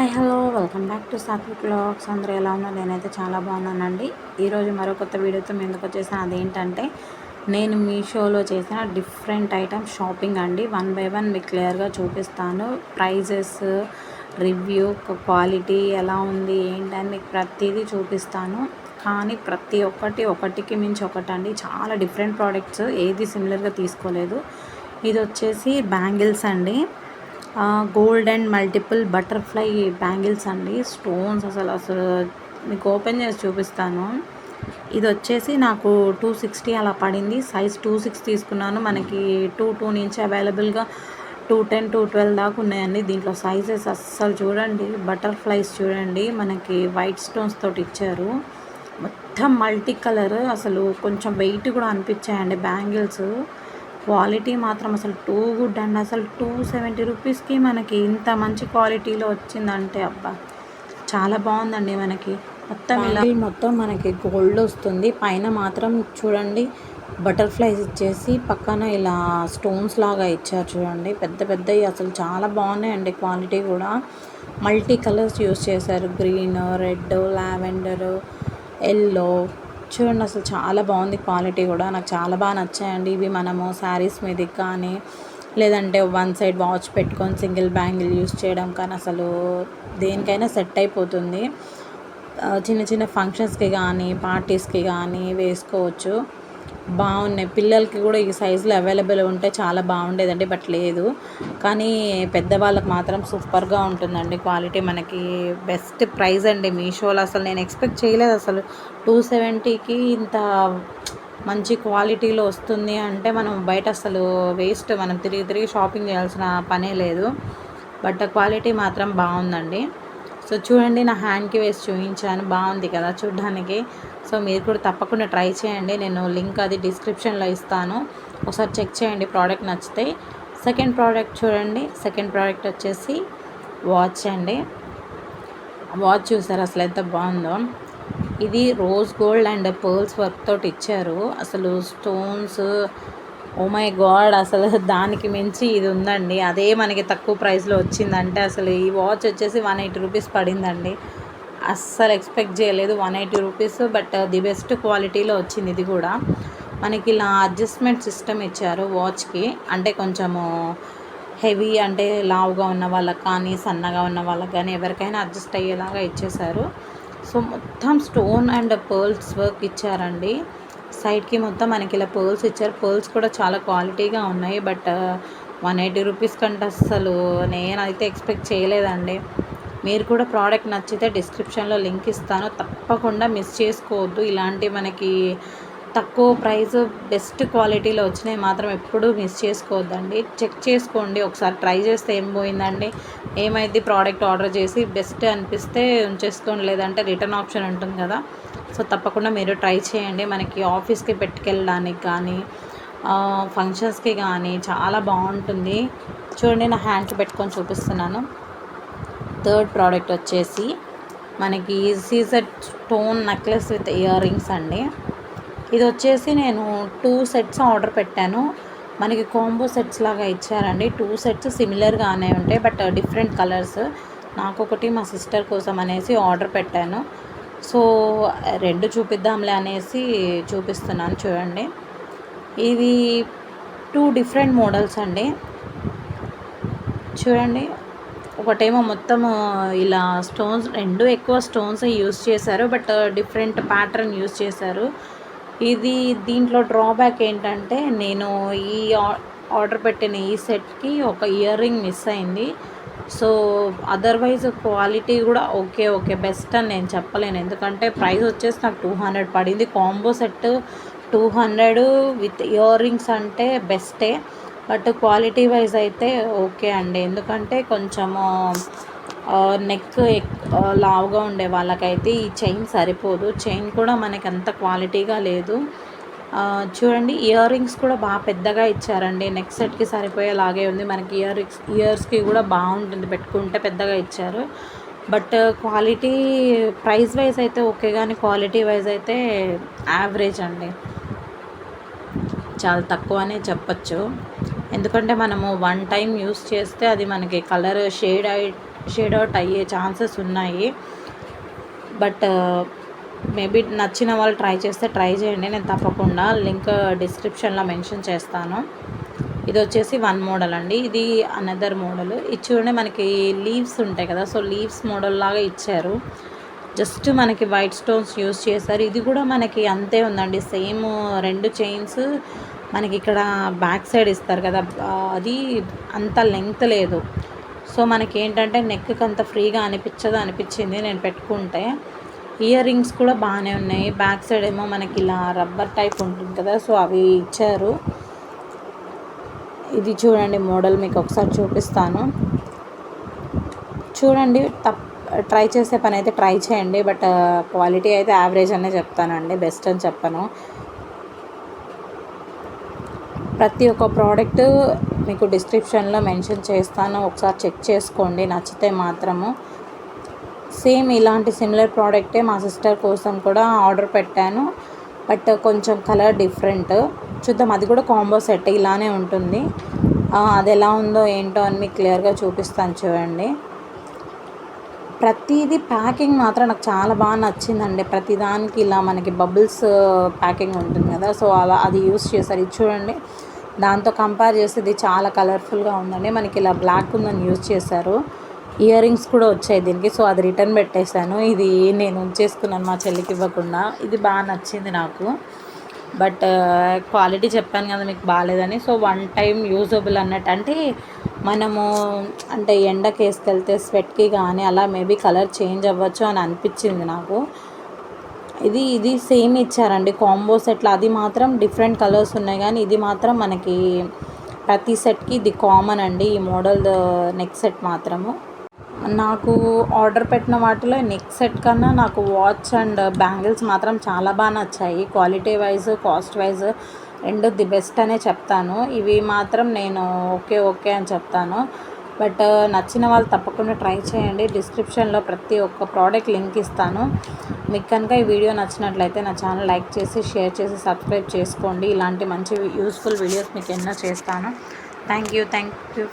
Hi hello. Welcome back to Satvik vlogs అందరూ ఎలా ఉన్నారు? నేనైతే చాలా బాగున్నానండి. ఈరోజు మరో కొత్త వీడియోతో మేము ఎందుకు వచ్చేసాను అదేంటంటే నేను మీషోలో చేసిన డిఫరెంట్ ఐటమ్స్ షాపింగ్ అండి. వన్ బై వన్ మీకు క్లియర్గా చూపిస్తాను. ప్రైజెస్ రివ్యూ క్వాలిటీ ఎలా ఉంది ఏంటని మీకు ప్రతిదీ చూపిస్తాను. కానీ ప్రతి ఒక్కటి ఒకటికి మించి ఒకటి అండి చాలా డిఫరెంట్ ప్రోడక్ట్స్ ఏది సిమిలర్గా తీసుకోలేదు. ఇది వచ్చేసి బ్యాంగిల్స్ అండి. Gold and multiple butterfly bangles అండి. స్టోన్స్ అసలు అసలు మీకు ఓపెన్ చేసి చూపిస్తాను. ఇది వచ్చేసి నాకు టూ సిక్స్టీ అలా పడింది. సైజ్ టూ సిక్స్ తీసుకున్నాను. మనకి టూ టూ నుంచి అవైలబుల్గా టూ టెన్ టూ ట్వెల్వ్ దాకా ఉన్నాయండి. దీంట్లో సైజెస్ అస్సలు చూడండి. బటర్ఫ్లైస్ చూడండి. మనకి వైట్ స్టోన్స్ తోటి ఇచ్చారు. మొత్తం మల్టీ కలర్ అసలు కొంచెం వెయిట్ కూడా అనిపించాయండి. బ్యాంగిల్స్ క్వాలిటీ మాత్రం అసలు టూ గుడ్ అండ్ అసలు టూ సెవెంటీ రూపీస్కి మనకి ఇంత మంచి క్వాలిటీలో వచ్చిందంటే అబ్బా చాలా బాగుందండి మనకి. మొత్తం ఇలా మొత్తం మనకి గోల్డ్ వస్తుంది. పైన మాత్రం చూడండి బటర్ఫ్లైస్ ఇచ్చేసి పక్కన ఇలా స్టోన్స్ లాగా ఇచ్చారు చూడండి. పెద్ద పెద్దవి అసలు చాలా బాగున్నాయండి క్వాలిటీ కూడా. మల్టీ కలర్స్ యూస్ చేశారు. గ్రీన్ రెడ్ లావెండర్ ఎల్లో చూడండి అసలు చాలా బాగుంది క్వాలిటీ కూడా. నాకు చాలా బాగా నచ్చాయండి. ఇవి మనము శారీస్ మీదకి కానీ లేదంటే వన్ సైడ్ వాచ్ పెట్టుకొని సింగిల్ బ్యాంగిల్ యూస్ చేయడం కానీ అసలు దేనికైనా సెట్ అయిపోతుంది. చిన్న చిన్న ఫంక్షన్స్కి కానీ పార్టీస్కి కానీ వేసుకోవచ్చు. బాగున్నాయి. పిల్లలకి కూడా ఈ సైజులో అవైలబుల్ ఉంటే చాలా బాగుండేదండి బట్ లేదు. కానీ పెద్దవాళ్ళకి మాత్రం సూపర్గా ఉంటుందండి. క్వాలిటీ మనకి బెస్ట్ ప్రైస్ అండి మీషోలో. అసలు నేను ఎక్స్పెక్ట్ చేయలేదు అసలు. టూ సెవెంటీకి ఇంత మంచి క్వాలిటీలో వస్తుంది అంటే మనం బయట అసలు వేస్ట్. మనం తిరిగి తిరిగి షాపింగ్ చేయాల్సిన పనే లేదు. బట్ క్వాలిటీ మాత్రం బాగుందండి. సో చూడండి నా హ్యాండ్కి వేసి చూపించాను బాగుంది కదా చూడడానికి. సో మీరు కూడా తప్పకుండా ట్రై చేయండి. నేను లింక్ అది డిస్క్రిప్షన్లో ఇస్తాను. ఒకసారి చెక్ చేయండి ప్రోడక్ట్ నచ్చితే. సెకండ్ ప్రోడక్ట్ చూడండి. సెకండ్ ప్రోడక్ట్ వచ్చేసి వాచ్ అండి. వాచ్ చూసారు? అసలు ఎంత బాగుందో. ఇది rose gold and pearls work తోటి ఇచ్చారు. అసలు స్టోన్స్ ఓ మై గాడ్ అసలు దానికి మించి ఇది ఉందండి. అదే మనకి తక్కువ ప్రైస్లో వచ్చిందంటే అసలు ఈ వాచ్ వచ్చేసి వన్ ఎయిటీ రూపీస్ పడిందండి. అస్సలు ఎక్స్పెక్ట్ చేయలేదు one eighty rupees but the best క్వాలిటీలో వచ్చింది ఇది కూడా. మనకి ఇలా అడ్జస్ట్మెంట్ సిస్టమ్ ఇచ్చారు వాచ్కి అంటే కొంచెము హెవీ అంటే లావుగా ఉన్న వాళ్ళకి కానీ సన్నగా ఉన్న వాళ్ళకి కానీ ఎవరికైనా అడ్జస్ట్ అయ్యేలాగా ఇచ్చేశారు. సో మొత్తం స్టోన్ అండ్ పర్ల్స్ వర్క్ ఇచ్చారండి. సైడ్కి మొత్తం మనకి ఇలా పర్ల్స్ ఇచ్చారు. పర్ల్స్ కూడా చాలా క్వాలిటీగా ఉన్నాయి. బట్ వన్ ఎయిటీ రూపీస్ కంటే అస్సలు నేనైతే ఎక్స్పెక్ట్ చేయలేదండి. మీరు కూడా ప్రోడక్ట్ నచ్చితే డిస్క్రిప్షన్లో లింక్ ఇస్తాను. తప్పకుండా మిస్ చేసుకోవద్దు. ఇలాంటి మనకి తక్కువ ప్రైస్ బెస్ట్ క్వాలిటీలో వచ్చినాయి మాత్రం ఎప్పుడూ మిస్ చేసుకోవద్దండి. చెక్ చేసుకోండి. ఒకసారి ట్రై చేస్తే ఏం పోయిందండి? ఏమైంది? ప్రోడక్ట్ ఆర్డర్ చేసి బెస్ట్ అనిపిస్తే ఉంచేసుకోండి. లేదంటే రిటర్న్ ఆప్షన్ ఉంటుంది కదా. సో తప్పకుండా మీరు ట్రై చేయండి. మనకి ఆఫీస్కి పెట్టుకెళ్ళడానికి కానీ ఫంక్షన్స్కి కానీ చాలా బాగుంటుంది. చూడండి నా హ్యాండ్కి పెట్టుకొని చూపిస్తున్నాను. థర్డ్ ప్రోడక్ట్ వచ్చేసి మనకి CZ stone necklace with ear rings అండి. ఇది వచ్చేసి నేను టూ సెట్స్ ఆర్డర్ పెట్టాను. మనకి కాంబో సెట్స్ లాగా ఇచ్చారండి. టూ సెట్స్ సిమిలర్గానే ఉంటాయి బట్ డిఫరెంట్ కలర్స్. నాకు ఒకటి మా సిస్టర్ కోసం అనేసి ఆర్డర్ పెట్టాను. సో రెండు చూపిద్దాంలే అనేసి చూపిస్తున్నాను చూడండి. ఇవి టూ డిఫరెంట్ మోడల్స్ అండి. చూడండి. ఒకటేమో మొత్తం ఇలా స్టోన్స్ రెండు ఎక్కువ స్టోన్స్ యూస్ చేశారు బట్ డిఫరెంట్ ప్యాటర్న్ యూస్ చేశారు. ఇది దీంట్లో డ్రాబ్యాక్ ఏంటంటే నేను ఈ ఆర్డర్ పెట్టిన ఈ సెట్కి ఒక ఇయర్ రింగ్ మిస్ అయింది. సో అదర్వైజ్ క్వాలిటీ కూడా ఓకే ఓకే బెస్ట్ అని నేను చెప్పలేను. ఎందుకంటే ప్రైస్ వచ్చేసి నాకు టూ హండ్రెడ్ పడింది. Combo set two hundred with ear rings అంటే బెస్టే బట్ క్వాలిటీ వైజ్ అయితే ఓకే అండి. ఎందుకంటే కొంచెము నెక్ లావుగా ఉండే వాళ్ళకైతే ఈ చైన్ సరిపోదు. చైన్ కూడా మనకి అంత క్వాలిటీగా లేదు. చూడండి ఇయర్ రింగ్స్ కూడా బాగా పెద్దగా ఇచ్చారండి. నెక్ సెట్కి సరిపోయేలాగే ఉంది. మనకి ఇయర్ రింగ్స్ ఇయర్స్కి కూడా బాగుంటుంది. పెట్టుకుంటే పెద్దగా ఇచ్చారు. బట్ క్వాలిటీ ప్రైస్ వైజ్ అయితే ఓకే కానీ క్వాలిటీ వైజ్ అయితే యావరేజ్ అండి. చాలా తక్కువనే చెప్పచ్చు. ఎందుకంటే మనము వన్ టైం యూస్ చేస్తే అది మనకి కలర్ షేడ్ అయి షేడ్ అవుట్ అయ్యే ఛాన్సెస్ ఉన్నాయి. బట్ మేబీ నచ్చిన వాళ్ళు ట్రై చేస్తే ట్రై చేయండి. నేను తప్పకుండా లింక్ డిస్క్రిప్షన్లో మెన్షన్ చేస్తాను. ఇది వచ్చేసి వన్ మోడల్ అండి. ఇది అనదర్ మోడల్. ఇది చూడండి మనకి లీవ్స్ ఉంటాయి కదా సో లీవ్స్ మోడల్ లాగా ఇచ్చారు. జస్ట్ మనకి వైట్ స్టోన్స్ యూస్ చేశారు. ఇది కూడా మనకి అంతే ఉందండి. సేమ్ రెండు చైన్స్ మనకి ఇక్కడ బ్యాక్ సైడ్ ఇస్తారు కదా. అది అంత లెంగ్త్ లేదు. సో మనకి ఏంటంటే నెక్కి అంత ఫ్రీగా అనిపించదు అనిపించింది నేను పెట్టుకుంటే. ఇయర్ రింగ్స్ కూడా బాగానే ఉన్నాయి. బ్యాక్ సైడ్ ఏమో మనకి ఇలా రబ్బర్ టైప్ ఉంటుంది కదా సో అవి ఇచ్చారు. ఇది చూడండి మోడల్ మీకు ఒకసారి చూపిస్తాను. చూడండి తప్ ట్రై చేసే పని అయితే ట్రై చేయండి బట్ క్వాలిటీ అయితే యావరేజ్ అనే చెప్తానండి బెస్ట్ అని చెప్పను. ప్రతి ఒక్క ప్రోడక్ట్ మీకు డిస్క్రిప్షన్లో మెన్షన్ చేస్తాను ఒకసారి చెక్ చేసుకోండి నచ్చితే మాత్రము. సేమ్ ఇలాంటి సిమిలర్ ప్రోడక్టే మా సిస్టర్ కోసం కూడా ఆర్డర్ పెట్టాను. బట్ కొంచెం కలర్ డిఫరెంట్ చూద్దాం అది కూడా కాంబో సెట్ ఇలానే ఉంటుంది. అది ఎలా ఉందో ఏంటో అని మీకు క్లియర్గా చూపిస్తాను చూడండి. ప్రతిదీ ప్యాకింగ్ మాత్రం నాకు చాలా బాగా నచ్చిందండి. ప్రతిదానికి ఇలా మనకి బబుల్స్ ప్యాకింగ్ ఉంటుంది కదా. సో అలా అది యూస్ చేశారు. ఇది చూడండి. దాంతో కంపేర్ చేస్తే ఇది చాలా కలర్ఫుల్గా ఉందండి. మనకి ఇలా బ్లాక్ ఉందని యూజ్ చేశారు. ఇయర్ రింగ్స్ కూడా వచ్చాయి దీనికి. సో అది రిటర్న్ పెట్టేశాను. ఇది నేను ఉంచేసుకున్నాను మా చెల్లికి ఇవ్వకుండా. ఇది బాగా నచ్చింది నాకు. బట్ క్వాలిటీ చెప్పాను కదా మీకు బాగాలేదని. సో వన్ టైం యూజబుల్ అన్నట్టు. అంటే మనము అంటే ఎండకి వేసుకెళ్తే స్వెట్కి కానీ అలా మేబీ కలర్ చేంజ్ అవ్వచ్చు అని అనిపించింది నాకు. ఇది ఇది సేమ్ ఇచ్చారండి. కాంబో సెట్లో. అది మాత్రం డిఫరెంట్ కలర్స్ ఉన్నాయి కానీ ఇది మాత్రం మనకి ప్రతి సెట్కి ఇది కామన్ అండి. ఈ మోడల్ నెక్ సెట్ మాత్రము. నాకు ఆర్డర్ పెట్టిన వాటిలో నెక్ సెట్ కన్నా నాకు వాచ్ అండ్ బ్యాంగిల్స్ మాత్రం చాలా బాగా నచ్చాయి. క్వాలిటీ వైజ్ కాస్ట్ వైజ్ రెండు ది బెస్ట్ అనే చెప్తాను. ఇవి మాత్రం నేను ఓకే ఓకే అని చెప్తాను. బట్ నచ్చిన వాళ్ళు తప్పకుండా ట్రై చేయండి. డిస్క్రిప్షన్లో ప్రతి ఒక్క ప్రోడక్ట్ లింక్ ఇస్తాను. మీకు కనుక ఈ వీడియో నచ్చినట్లయితే నా ఛానల్ లైక్ చేసి షేర్ చేసి సబ్స్క్రైబ్ చేసుకోండి. ఇలాంటి మంచి యూస్ఫుల్ వీడియోస్ మీకు ఎన్నో చేస్తాను. Thank you thank you